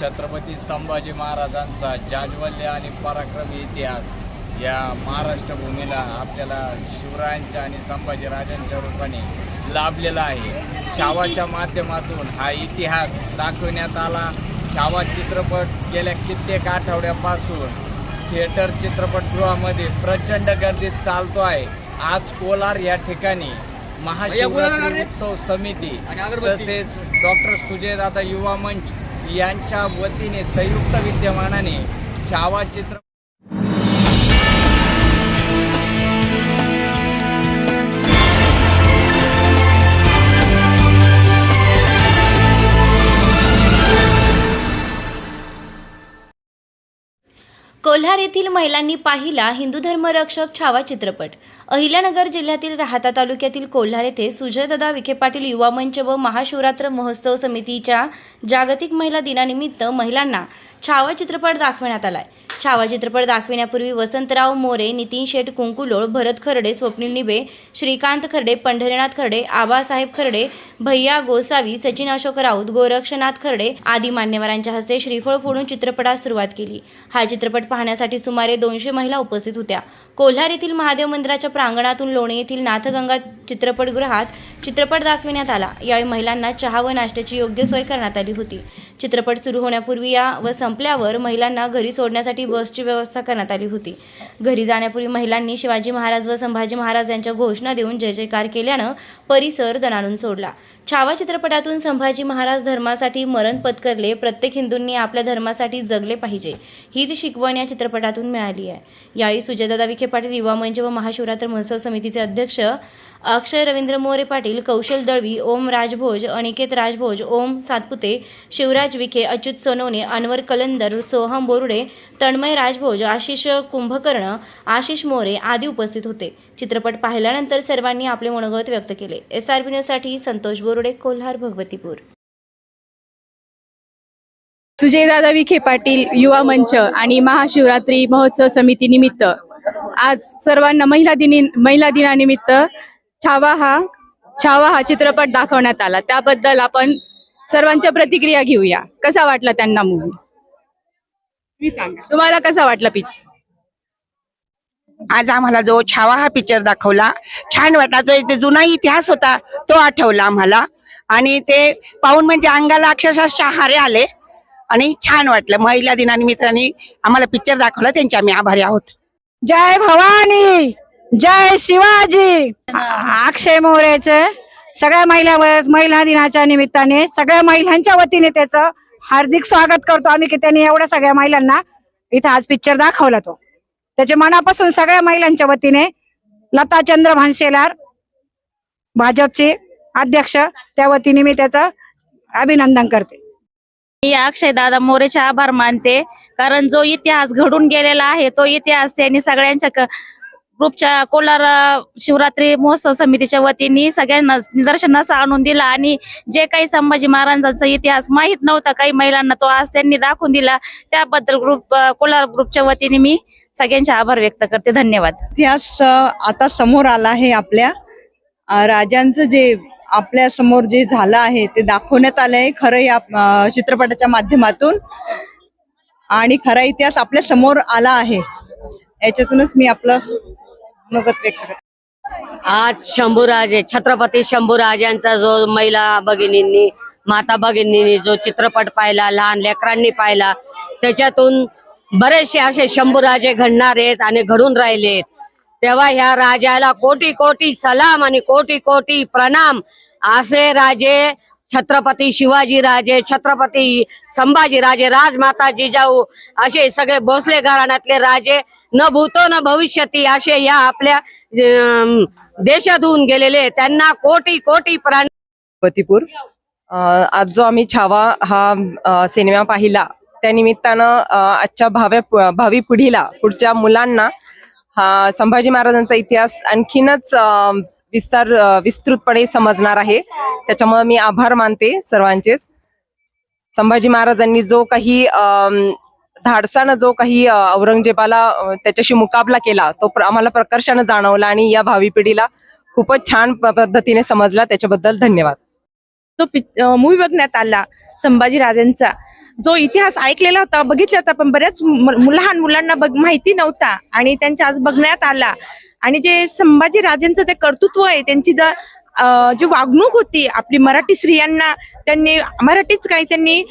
छत्रपती संभाजी महाराजांचा जाज्वल्य आणि पराक्रमी इतिहास या महाराष्ट्र भूमीला आपल्याला शिवरायांच्या आणि संभाजी राजांच्या रूपाने लाभलेला आहे. छावाच्या माध्यमातून हा इतिहास दाखवण्यात आला. छावा चित्रपट गेल्या कित्येक आठवड्यापासून थिएटर चित्रपटगृहामध्ये प्रचंड गर्दीत चालतो आहे. आज कोलार या ठिकाणी महाशिवरात्री उत्सव समिती तसेच डॉक्टर सुजयदादा युवा मंच यांच्या वतीने संयुक्त विद्यमानाने छावा चित्र कोल्हार येथील महिलांनी पाहिला हिंदू धर्मरक्षक छावा चित्रपट. अहिल्यानगर जिल्ह्यातील राहता तालुक्यातील कोल्हार येथे सुजयदादा विखे पाटील युवा मंच व महाशिवरात्र महोत्सव समितीच्या जागतिक महिला दिनानिमित्त महिलांना छावा चित्रपट दाखवण्यात आलाय. छावा चित्रपट दाखविण्यापूर्वी वसंतराव मोरे नितीन शेठ कुंकुलोळ भरत खर्डे स्वप्नील निबे श्रीकांत खर्डे पंढरीनाथ खर्डे आबासाहेब खर्डे भैया गोसावी सचिन अशोक राऊत गोरक्षनाथ खर्डे आदी मान्यवरांच्या हस्ते श्रीफळ फोडून चित्रपटास सुरुवात केली. हा चित्रपट पाहण्यासाठी सुमारे दोनशे महिला उपस्थित होत्या. कोल्हार येथील महादेव मंदिराच्या प्रांगणातून लोणे येथील नाथगंगा चित्रपटगृहात चित्रपट दाखविण्यात आला. यावेळी महिलांना चहा व नाश्त्याची योग्य सोय करण्यात आली होती. चित्रपट सुरू होण्यापूर्वी या व संपल्यावर महिलांना घरी सोडण्यासाठी बसची व्यवस्था करण्यात आली होती. घरी जाण्यापूर्वी महिलांनी शिवाजी महाराज व संभाजी महाराज यांच्या घोषणा देऊन जय जयकार केल्यानं परिसर दणाणून सोडला. छावा चित्रपटातून संभाजी महाराज धर्मासाठी मरण पत्करले. प्रत्येक हिंदूंनी आपल्या धर्मासाठी जगले पाहिजे. हीच शिकवण या चित्रपटातून मिळाली आहे. यावेळी सुजयदादा विखे पाटील युवा मंच व महाशिवरात्र महोत्सव समितीचे अध्यक्ष अक्षय रवींद्र मोरे पाटील कौशल दळवी ओम राजभोज अनिकेत राजभोज ओम सातपुते शिवराज विखे अच्युत सोनवणे अनवर कलंदर सोहम बोरुडे तन्मय राजभोज आशिष कुंभकर्ण आशिष मोरे आदी उपस्थित होते. चित्रपट पाहिल्यानंतर सर्वांनी आपले मनोगत व्यक्त केले. एस आरसाठी संतोष बोरुडे कोल्हार भगवतीपूर. सुजयदादा विखे पाटील युवा मंच आणि महाशिवरात्री महोत्सव समिती निमित्त आज सर्वांना महिला दिनी महिला दिनानिमित्त छावा हा छावा हा चित्रपट दाखवण्यात आला. त्याबद्दल आपण सर्वांच्या प्रतिक्रिया घेऊया. कसा वाटला त्यांना मूवी मी सांगा. तुम्हाला कसा वाटला पिक्चर आज आम्हाला जो छावा हा पिक्चर दाखवला छान वाटला. जो इथे जुना इतिहास होता तो आठवला आम्हाला. आणि ते पाहून म्हणजे अंगाला अक्षरशः शहारे आले. आणि छान वाटलं. महिला दिनानिमित्ताने आम्हाला पिक्चर दाखवला. त्यांचे आम्ही आभारी आहोत. जय भवानी जय शिवाजी. अक्षय मोरेचे सगळ्या महिला महिला दिनाच्या निमित्ताने सगळ्या महिलांच्या वतीने त्याचं हार्दिक स्वागत करतो आम्ही की त्यांनी एवढ्या सगळ्या महिलांना इथं आज पिक्चर दाखवला तो. त्याच्या मनापासून सगळ्या महिलांच्या वतीने लता चंद्र भानशेलार भाजपचे अध्यक्ष त्या वतीने मी त्याचं अभिनंदन करते. मी अक्षय दादा मोरेचे आभार मानते. कारण जो इतिहास घडून गेलेला आहे तो इतिहास त्यांनी सगळ्यांच्या क- ग्रुपच्या कोलार शिवरात्री महोत्सव समितीच्या वतीने सगळ्यांना निदर्शनास आणून दिला आणि जे काही संभाजी महाराजांचा इतिहास माहीत नव्हता काही महिलांना तो आज त्यांनी दाखवून दिला त्याबद्दल ग्रुप कोलार ग्रुपच्या वतीने मी सगळ्यांचे आभार व्यक्त करते. धन्यवाद. इतिहास आता समोर आला आहे आपल्या राजांचं जे आपल्यासमोर जे झालं आहे ते दाखवण्यात आलं आहे खरं या चित्रपटाच्या माध्यमातून. आणि खरा इतिहास आपल्यासमोर आला आहे. याच्यातूनच मी आपलं मनोगत व्यक्त करते. आज शंभूराजे छत्रपती शंभूराज यांचा जो महिला भगिनींनी माता भगिनींनी जो चित्रपट पाहिला लहान लेकरांनी पाहिला त्याच्यातून बरेचसे असे शंभूराजे घडणार आहेत आणि घडून राहिले तेव्हा ह्या राजाला कोटी कोटी सलाम आणि कोटी कोटी प्रणाम. असे राजे छत्रपती शिवाजी राजे छत्रपती संभाजी राजे राजमाता जिजाऊ असे सगळे भोसले घराण्यातले राजे न भूतो न भविष्यती असे या आपल्या देशातून गेलेले. त्यांना कोटी कोटी प्राण पतीपूर आज जो आम्ही छावा हा सिनेमा पाहिला त्या निमित्तानं आजच्या भाव्या भावी पिढीला पुढच्या मुलांना हा संभाजी महाराजांचा इतिहास आणखीनच विस्तार विस्तृतपणे समजणार आहे. त्याच्यामुळे मी आभार मानते सर्वांचेच. संभाजी महाराजांनी जो काही धाडसानं जो काही औरंगजेबाला त्याच्याशी मुकाबला केला तो प्र- आम्हाला प्रकर्षानं जाणवला आणि या भावी पिढीला खूपच छान पद्धतीने समजला. त्याच्याबद्दल धन्यवाद. तो मूवी बघण्यात आला संभाजी राजांचा. जो इतिहास ऐकलेला होता बघितला होता पण बऱ्याच मु- लहान मुलांना बघ माहिती नव्हता आणि त्यांच्या आज बघण्यात आला. आणि जे संभाजी राजेंचं जे कर्तृत्व आहे त्यांची जर जी वागणूक होती आपली मराठी स्त्रियांना त्यांनी मराठीच काही त्यांनी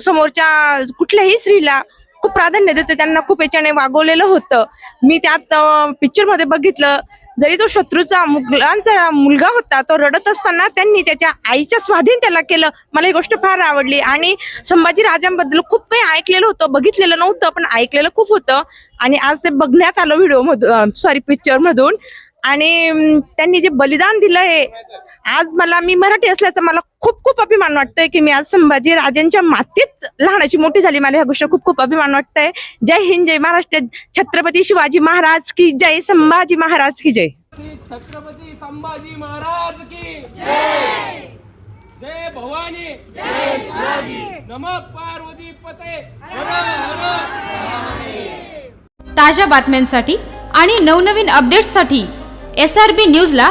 समोरच्या कुठल्याही स्त्रीला खूप प्राधान्य देते त्यांना खूप याच्याने वागवलेलं होतं. मी त्यात पिक्चरमध्ये बघितलं जरी तो शत्रूचा मुघलांचा मुलगा होता तो रडत असताना त्यांनी त्याच्या आईच्या स्वाधीन त्याला केलं. मला ही गोष्ट फार आवडली. आणि संभाजी राजांबद्दल खूप काही ऐकलेलं होतं बघितलेलं नव्हतं पण ऐकलेलं खूप होतं. आणि आज ते बघण्यात आलं व्हिडिओ मधून सॉरी पिक्चर मधून. आणि त्यांनी जे बलिदान दिलं हे आज मला मी मराठी असल्याचा मला खूप खूप अभिमान वाटतोय की मी आज संभाजी राजांच्या मातीत लहानाची मोठी झाली. मला ह्या गोष्ट खूप खूप अभिमान वाटतंय. जय हिंद जय महाराष्ट्र. छत्रपती शिवाजी महाराज की जय संभाजी महाराज की जय. छत्रपती संभाजी महाराज की जय. जय भवानी. जय नम पार्वती पते. ताज्या बातम्यांसाठी आणि नवनवीन अपडेट्ससाठी एस आर बी न्यूजला